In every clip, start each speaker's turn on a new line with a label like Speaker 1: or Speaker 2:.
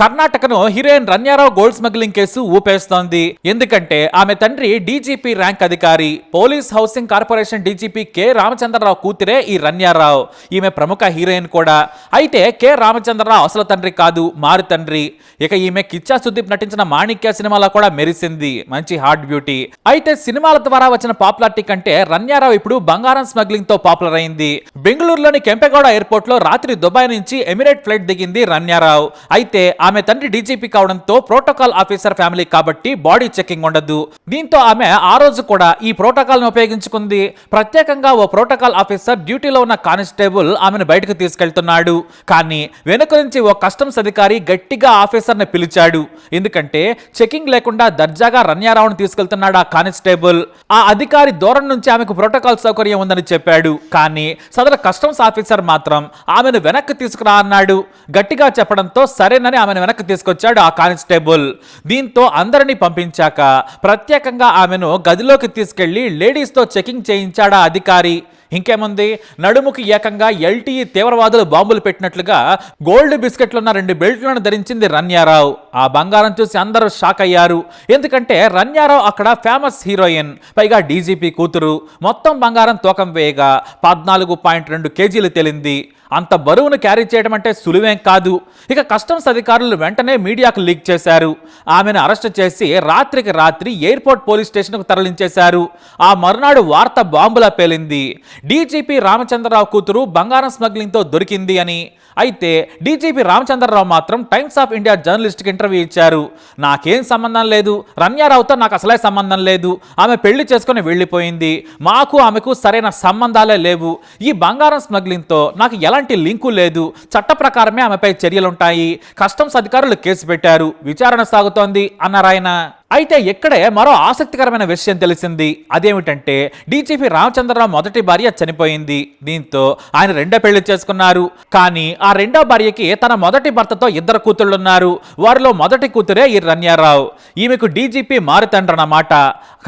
Speaker 1: కర్ణాటకను heroine Ranya Rao gold smuggling case ఊపేస్తోంది. ఎందుకంటే ఆమె తండ్రి డీజీపీ ర్యాంక్ అధికారి police housing corporation DGP K Ramachandra Rao కూతురే ఈ రన్యారావు ఈమె ప్రముఖ హీరోయిన్ కూడా. అయితే కె రామచంద్రరావు అసలు తండ్రి కాదు మారు తండ్రి. ఇక ఈమె కిచ్చా సుదీప్ నటించిన మాణిక్య సినిమాలో కూడా మెరిసింది. మంచి హార్ట్ బ్యూటీ. అయితే సినిమాల ద్వారా వచ్చిన పాపులారిటీ కంటే రన్యారావు ఇప్పుడు బంగారం స్మగ్లింగ్తో పాపులర్ అయింది. బెంగళూరులోని కెంపెగౌడ ఎయిర్పోర్ట్లో రాత్రి దుబాయ్ నుంచి ఎమిరేట్ ఫ్లైట్ దిగింది రన్యారావు అయితే ఆమె తండ్రి డీజీపీ కావడంతో ప్రోటోకాల్ ఆఫీసర్ ఫ్యామిలీ కాబట్టి బాడీ చెకింగ్ ఉండదు. దీంతో ఆమె ఆ రోజు కూడా ఈ ప్రోటోకాల్ను ఉపయోగించుకుంది. ప్రత్యేకంగా ఓ ప్రోటోకాల్ ఆఫీసర్ డ్యూటీలో ఉన్న కానిస్టేబుల్ ఆమెను బయటకు తీసుకెళ్తున్నాడు. కానీ వెనుక నుంచి ఓ కస్టమ్స్ అధికారి గట్టిగా ఆఫీసర్ని పిలిచాడు. ఎందుకంటే చెకింగ్ లేకుండా దర్జాగా రన్యారావును తీసుకెళ్తున్నాడు ఆ కానిస్టేబుల్. ఆ అధికారి దూరం నుంచి ఆమెకు ప్రోటోకాల్ సౌకర్యం ఉందని చెప్పాడు. కానీ సదరు కస్టమ్స్ ఆఫీసర్ మాత్రం ఆమెను వెనక్కి తీసుకురా అన్నాడు. గట్టిగా చెప్పడంతో సరేనని ఆమె ఆమెను వెనక్కి తీసుకొచ్చాడు ఆ కానిస్టేబుల్. దీంతో అందరినీ పంపించాక ప్రత్యేకంగా ఆమెను గదిలోకి తీసుకెళ్ళి లేడీస్తో చెకింగ్ చేయించాడా అధికారి. ఇంకేముంది? నడుముకి ఏకంగా ఎల్టీఈ తీవ్రవాదులు బాంబులు పెట్టినట్లుగా గోల్డ్ బిస్కెట్లున్న రెండు బెల్ట్లను ధరించింది రన్యారావు. ఆ బంగారం చూసి అందరూ షాక్ అయ్యారు. ఎందుకంటే రన్యారావు అక్కడ ఫేమస్ హీరోయిన్ పైగా డీజీపీ కూతురు. మొత్తం బంగారం తూకం వేయగా పద్నాలుగు పాయింట్ రెండు కేజీలు తేలింది. అంత బరువును క్యారీ చేయడం అంటే సులువేం కాదు. ఇక కస్టమ్స్ అధికారులు వెంటనే మీడియాకు లీక్ చేశారు. ఆమెను అరెస్ట్ చేసి రాత్రికి రాత్రి ఎయిర్పోర్ట్ పోలీస్ స్టేషన్కు తరలించేశారు. ఆ మరునాడు వార్త బాంబులా పేలింది. డీజీపీ రామచంద్రరావు కూతురు బంగారం స్మగ్లింగ్తో దొరికింది అని. అయితే డీజీపీ రామచంద్రరావు మాత్రం టైమ్స్ ఆఫ్ ఇండియా జర్నలిస్ట్కి ఇంటర్వ్యూ ఇచ్చారు. నాకేం సంబంధం లేదు. రమ్యారావుతో నాకు అసలే సంబంధం లేదు. ఆమె పెళ్ళి చేసుకుని వెళ్ళిపోయింది. మాకు ఆమెకు సరైన సంబంధాలే లేవు. ఈ బంగారం స్మగ్లింగ్తో నాకు ఎలాంటి లింకు లేదు. చట్ట ప్రకారమే ఆమెపై చర్యలుంటాయి. కస్టమ్స్ అధికారులు కేసు పెట్టారు. విచారణ సాగుతోంది అన్నారాయన అయితే ఇక్కడే మరో ఆసక్తికరమైన విషయం తెలిసింది. అదేమిటంటే డీజీపీ రామచంద్రరావు మొదటి భార్య చనిపోయింది. దీంతో ఆయన రెండో పెళ్ళి చేసుకున్నారు. కానీ ఆ రెండో భార్యకి తన మొదటి భర్తతో ఇద్దరు కూతుళ్ళున్నారు. వారిలో మొదటి కూతురే ఈ రన్యారావు. ఈమెకు డీజీపీ మారుతండ్రన్నమాట.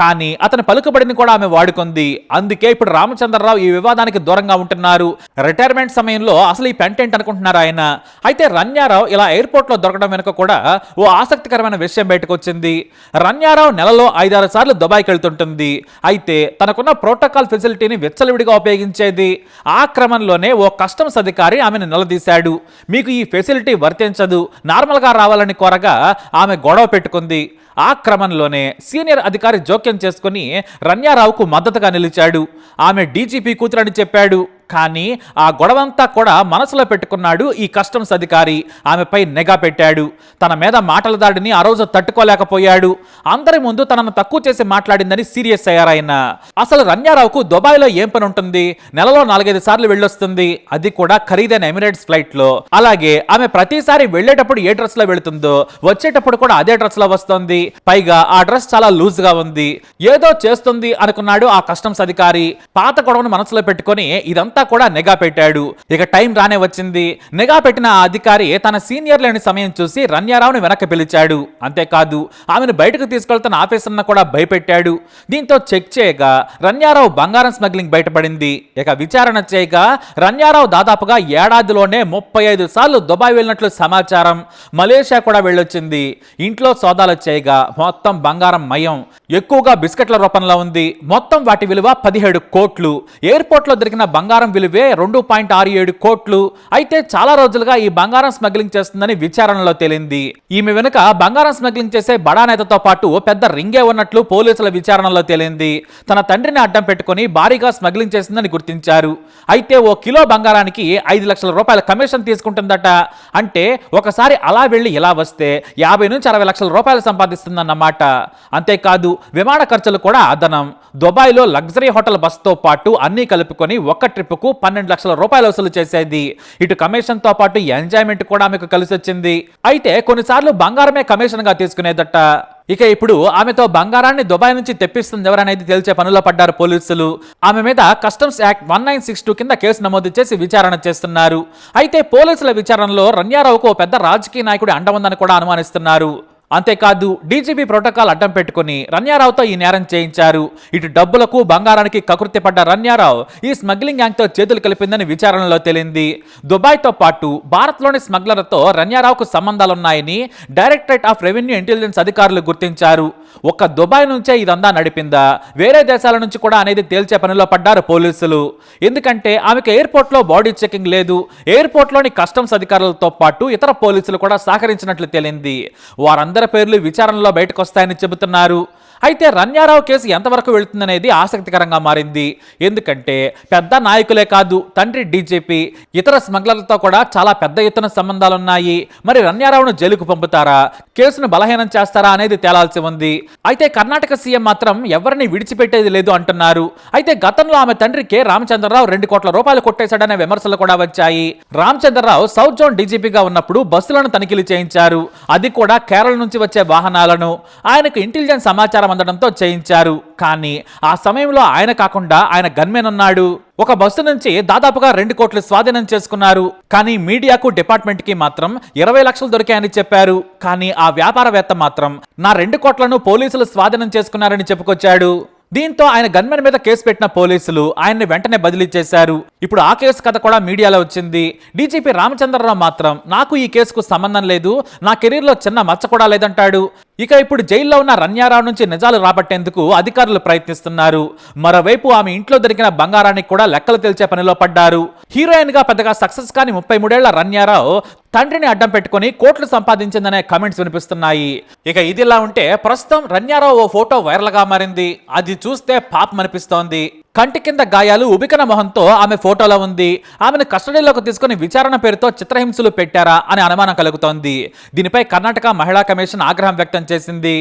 Speaker 1: కానీ అతని పలుకుబడిని కూడా ఆమె వాడుకుంది. అందుకే ఇప్పుడు రామచంద్రరావు ఈ వివాదానికి దూరంగా ఉంటున్నారు. రిటైర్మెంట్ సమయంలో అసలు ఈ పెంటెంట్ అనుకుంటున్నారు ఆయన? అయితే రన్యారావు ఇలా ఎయిర్పోర్ట్లో దొరకడం వెనుక కూడా ఓ ఆసక్తికరమైన విషయం బయటకు వచ్చింది. రన్యారావు నెలలో ఐదారు సార్లు దుబాయ్కి వెళ్తుంటుంది. అయితే తనకున్న ప్రోటోకాల్ ఫెసిలిటీని విచ్చలవిడిగా ఉపయోగించేది. ఆ క్రమంలోనే ఓ కస్టమ్స్ అధికారి ఆమెను నిలదీశాడు. మీకు ఈ ఫెసిలిటీ వర్తించదు. నార్మల్గా రావాలని కోరగా ఆమె గొడవ పెట్టుకుంది. ఆ క్రమంలోనే సీనియర్ అధికారి జోక్యం చేసుకుని రన్యారావుకు మద్దతుగా నిలిచాడు. ఆమె డీజీపీ కూతురని చెప్పాడు. కానీ ఆ గొడవంతా కూడా మనసులో పెట్టుకున్నాడు ఈ కస్టమ్స్ అధికారి. ఆమెపై నిఘా పెట్టాడు. తన మీద మాటల దాడిని ఆ రోజు తట్టుకోలేకపోయాడు. అందరి ముందు తనను తక్కువ చేసి మాట్లాడిందని సీరియస్ అయ్యారాయన అసలు రన్యారావుకు దుబాయ్లో ఏం పని ఉంటుంది? నెలలో నాలుగైదు సార్లు వెళ్ళొస్తుంది. అది కూడా ఖరీదైన ఎమిరేట్స్ ఫ్లైట్లో అలాగే ఆమె ప్రతిసారి వెళ్ళేటప్పుడు ఏ డ్రెస్లో వెళుతుందో వచ్చేటప్పుడు కూడా అదే డ్రెస్లో వస్తుంది. పైగా ఆ డ్రెస్ చాలా లూజ్గా ఉంది. ఏదో చేస్తుంది అనుకున్నాడు ఆ కస్టమ్స్ అధికారి. పాత గొడవను మనసులో పెట్టుకొని ఇదంతా కూడా నిఘా పెట్టాడు. ఇక టైం రానే వచ్చింది. నిఘా పెట్టిన ఆ అధికారి తన సీనియర్ లేని సమయం చూసి రన్యారావుని వెనక్కి పిలిచాడు. అంతేకాదు ఆమెను బయటకు తీసుకెళ్తున్న ఆఫీసర్ను కూడా భయపెట్టాడు. దీంతో చెక్ చేయగా రన్యారావు బంగారం స్మగ్లింగ్ బయటపడింది. ఇక విచారణ చేయగా రన్యారావు దాదాపుగా ఏడాదిలోనే ముప్పై ఐదు సార్లు దుబాయ్ వెళ్ళినట్లు సమాచారం. మలేషియా కూడా వెళ్ళొచ్చింది. ఇంట్లో సోదాలు చేయగా మొత్తం బంగారం మయం. ఎక్కువగా బిస్కెట్ల రూపంలో ఉంది. మొత్తం వాటి విలువ పదిహేడు కోట్లు. ఎయిర్పోర్ట్లో దొరికిన బంగారం విలువే రెండు పాయింట్ ఆరు ఏడు కోట్లు. అయితే చాలా రోజులుగా ఈ బంగారం స్మగ్లింగ్ చేస్తుందని విచారణలో తేలింది. ఈమె వెనుక బంగారం స్మగ్లింగ్ చేసే బడా నేతతో పాటు పెద్ద రింగే ఉన్నట్లు పోలీసుల విచారణలో తేలింది. తన తండ్రిని అడ్డం పెట్టుకుని భారీగా స్మగ్లింగ్ చేసిందని గుర్తించారు. అయితే ఓ కిలో బంగారానికి ఐదు లక్షల రూపాయల కమిషన్ తీసుకుంటుందట. అంటే ఒకసారి అలా వెళ్ళి ఇలా వస్తే యాభై నుంచి అరవై లక్షల రూపాయలు సంపాదిస్తుందన్నమాట. అంతేకాదు విమాన ఖర్చులు కూడా అదనం. దుబాయ్లో లగ్జరీ హోటల్ బస్తో పాటు అన్నీ కలుపుకొని ఒక్క ఆమెకు పన్నెండు లక్షల రూపాయలు వసూలు చేసేది. ఇటు కమిషన్తో పాటు ఎంజాయ్మెంట్ కూడా ఆమెకు కలిసి వచ్చింది. అయితే కొన్నిసార్లు బంగారమే కమిషన్గా తీసుకునేదట. ఇక ఇప్పుడు ఆమెతో బంగారాన్ని దుబాయ్ నుంచి తెప్పిస్తుంది ఎవరనేది తేల్చే పనుల్లో పడ్డారు పోలీసులు. ఆమె మీద customs act one nine six two కింద కేసు నమోదు చేసి విచారణ చేస్తున్నారు. అయితే పోలీసుల విచారణలో రన్యారావుకు ఓ పెద్ద రాజకీయ నాయకుడి అండ ఉందని కూడా అనుమానిస్తున్నారు. అంతేకాదు డీజీపీ ప్రోటోకాల్ అడ్డం పెట్టుకుని రన్యారావుతో ఈ నేరం చేయించారు. ఇటు డబ్బులకు బంగారానికి కకృతి పడ్డ రన్యారావు ఈ స్మగ్లింగ్ గ్యాంగ్తో చేతులు కలిపిందని విచారణలో తేలింది. దుబాయ్తో పాటు భారత్లోని స్మగ్లర్లతో రన్యారావుకు సంబంధాలున్నాయని డైరెక్టరేట్ ఆఫ్ రెవెన్యూ ఇంటెలిజెన్స్ అధికారులు గుర్తించారు. ఒక్క దుబాయ్ నుంచే ఇదంతా నడిపిందా? వేరే దేశాల నుంచి కూడా అనేది తేల్చే పనిలో పడ్డారు పోలీసులు. ఎందుకంటే ఆమెకు ఎయిర్పోర్ట్లో బాడీ చెకింగ్ లేదు. ఎయిర్పోర్ట్లోని కస్టమ్స్ అధికారులతో పాటు ఇతర పోలీసులు కూడా సహకరించినట్లు తేలింది. వారందరి పేర్లు విచారణలో బయటకు వస్తాయని చెబుతున్నారు. అయితే రన్యారావు కేసు ఎంతవరకు వెళుతుందనేది ఆసక్తికరంగా మారింది. ఎందుకంటే పెద్ద నాయకులే కాదు తండ్రి డీజీపీ ఇతర స్మగ్లర్లతో కూడా చాలా పెద్ద ఎత్తున సంబంధాలున్నాయి. మరి రన్యారావును జైలుకు పంపుతారా? కేసును బలహీనం చేస్తారా అనేది తేలాల్సి ఉంది. అయితే కర్ణాటక సీఎం మాత్రం ఎవరిని విడిచిపెట్టేది లేదు అంటున్నారు. అయితే గతంలో ఆమె తండ్రి కె. రామచంద్రరావు రెండు కోట్ల రూపాయలు కొట్టేశాడనే విమర్శలు కూడా వచ్చాయి. రామచంద్రరావు సౌత్ జోన్ డీజీపీగా ఉన్నప్పుడు బస్సులను తనిఖీలు చేయించారు. అది కూడా కేరళ నుంచి వచ్చే వాహనాలను. ఆయనకు ఇంటెలిజెన్స్ సమాచారం అందడంతో చేయించారు. కానీ ఆ సమయంలో ఆయన కాకుండా ఆయన గన్మెన్ ఉన్నాడు. ఒక బస్సు నుంచి దాదాపుగా రెండు కోట్లు స్వాధీనం చేసుకున్నారు. కానీ మీడియాకు డిపార్ట్మెంట్కి మాత్రం ఇరవై లక్షలు దొరికాయని చెప్పారు. కానీ ఆ వ్యాపారవేత్త మాత్రం నా రెండు కోట్లను పోలీసులు స్వాధీనం చేసుకున్నారని చెప్పుకొచ్చాడు. దీంతో ఆయన గన్మెన్ మీద కేసు పెట్టిన పోలీసులు ఆయన్ని వెంటనే బదిలీ చేశారు. ఇప్పుడు ఆ కేసు కథ కూడా మీడియాలో వచ్చింది. డీజీపీ రామచంద్రరావు మాత్రం నాకు ఈ కేసుకు సంబంధం లేదు. నా కెరీర్లో చిన్న మచ్చ కూడా లేదంటాడు. ఇక ఇప్పుడు జైల్లో ఉన్న రన్యారావు నుంచి నిజాలు రాబట్టేందుకు అధికారులు ప్రయత్నిస్తున్నారు. మరోవైపు ఆమె ఇంట్లో దొరికిన బంగారానికి కూడా లెక్కలు తెలిచే పనిలో పడ్డారు. హీరోయిన్గా పెద్దగా సక్సెస్ కాని ముప్పై మూడేళ్ళ రన్యారావు తండ్రిని అడ్డం పెట్టుకుని కోట్లు సంపాదించిందనే కామెంట్స్ వినిపిస్తున్నాయి. ఇక ఇదిలా ఉంటే ప్రస్తుతం రన్యారావు ఓ ఫోటో వైరల్గా మారింది. అది చూస్తే పాపం అనిపిస్తోంది కంటి కింద గాయాలు ఉబికన మొహంతో ఆమె ఫోటోలో ఉంది. ఆమెను కస్టడీలోకి తీసుకుని విచారణ పేరుతో చిత్రహింసలు పెట్టారా అనే అనుమానం కలుగుతోంది. దీనిపై కర్ణాటక మహిళా కమిషన్ ఆగ్రహం వ్యక్తం చేసింది.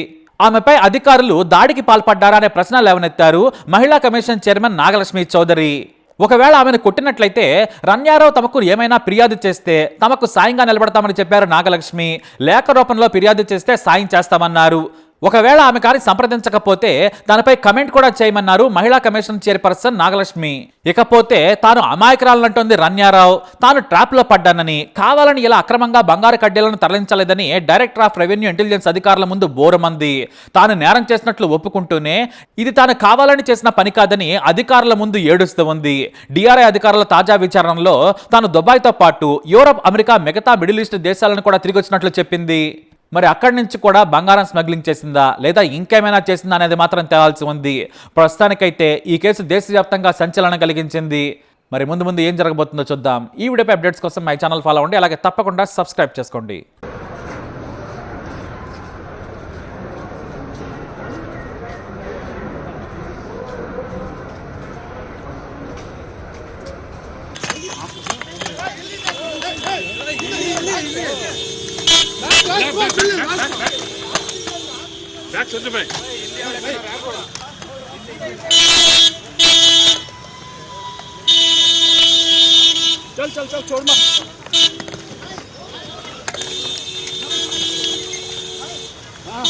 Speaker 1: ఆమెపై అధికారులు దాడికి పాల్పడ్డారా అనే ప్రశ్న లేవనెత్తారు మహిళా కమిషన్ చైర్మన్ నాగలక్ష్మి చౌదరి. ఒకవేళ ఆమెను కొట్టినట్లయితే రన్యారావు తమకు ఏమైనా ఫిర్యాదు చేస్తే తమకు సాయంగా నిలబడతామని చెప్పారు నాగలక్ష్మి. లేఖ రూపంలో ఫిర్యాదు చేస్తే సాయం చేస్తామన్నారు. ఒకవేళ ఆమె కానీ సంప్రదించకపోతే దానిపై కమెంట్ కూడా చేయమన్నారు మహిళా కమిషన్ చైర్పర్సన్ నాగలక్ష్మి. ఇకపోతే తాను అమాయకురాలంటోంది రన్యారావు. తాను ట్రాప్లో పడ్డానని కావాలని ఇలా అక్రమంగా బంగారు కడ్డీలను తరలించలేదని డైరెక్టర్ ఆఫ్ రెవెన్యూ ఇంటెలిజెన్స్ అధికారుల ముందు బోరమంది. తాను నేరం చేసినట్లు ఒప్పుకుంటూనే ఇది తాను కావాలని చేసిన పని కాదని అధికారుల ముందు ఏడుస్తూ ఉంది. డిఆర్ఐ అధికారుల తాజా విచారణలో తాను దుబాయ్తో పాటు యూరప్ అమెరికా మిగతా మిడిల్ ఈస్ట్ దేశాలను కూడా తిరిగి వచ్చినట్లు చెప్పింది. మరి అక్కడి నుంచి కూడా బంగారం స్మగ్లింగ్ చేసిందా లేదా ఇంకేమైనా చేసిందా అనేది మాత్రం తేలాల్సి ఉంది. ప్రస్తుతానికైతే ఈ కేసు దేశవ్యాప్తంగా సంచలనం కలిగించింది. మరి ముందు ముందు ఏం జరగబోతుందో చూద్దాం. ఈ వీడియోపై అప్డేట్స్ కోసం మై ఛానల్ ఫాలో అవ్వండి. అలాగే తప్పకుండా సబ్స్క్రైబ్ చేసుకోండి.
Speaker 2: Bırak çocuğu. Çal çal çal çorma. Ha.